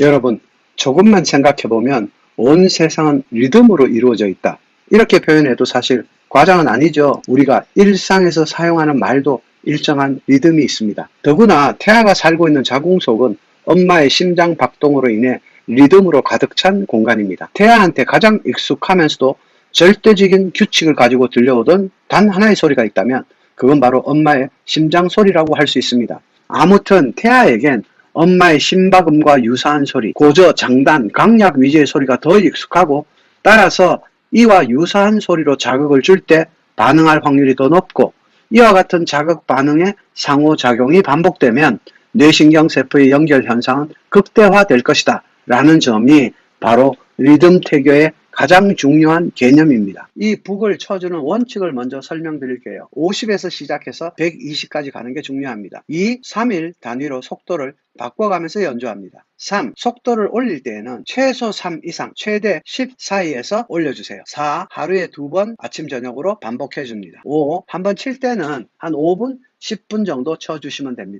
여러분, 조금만 생각해 보면 온 세상은 리듬으로 이루어져 있다. 이렇게 표현해도 사실 과장은 아니죠. 우리가 일상에서 사용하는 말도 일정한 리듬이 있습니다. 더구나 태아가 살고 있는 자궁속은 엄마의 심장 박동으로 인해 리듬으로 가득 찬 공간입니다. 태아한테 가장 익숙하면서도 절대적인 규칙을 가지고 들려오던 단 하나의 소리가 있다면 그건 바로 엄마의 심장 소리라고 할 수 있습니다. 아무튼 태아에겐 엄마의 심박음과 유사한 소리, 고저, 장단, 강약 위주의 소리가 더 익숙하고 따라서 이와 유사한 소리로 자극을 줄 때 반응할 확률이 더 높고 이와 같은 자극 반응의 상호작용이 반복되면 뇌신경 세포의 연결 현상은 극대화될 것이다 라는 점이 바로 리듬 태교의 가장 중요한 개념입니다. 이 북을 쳐주는 원칙을 먼저 설명드릴게요. 50에서 시작해서 120까지 가는 게 중요합니다. 2, 3일 단위로 속도를 바꿔가면서 연주합니다. 3. 속도를 올릴 때에는 최소 3 이상, 최대 10 사이에서 올려주세요. 4. 하루에 두 번 아침, 저녁으로 반복해줍니다. 5. 한 번 칠 때는 한 5분, 10분 정도 쳐주시면 됩니다.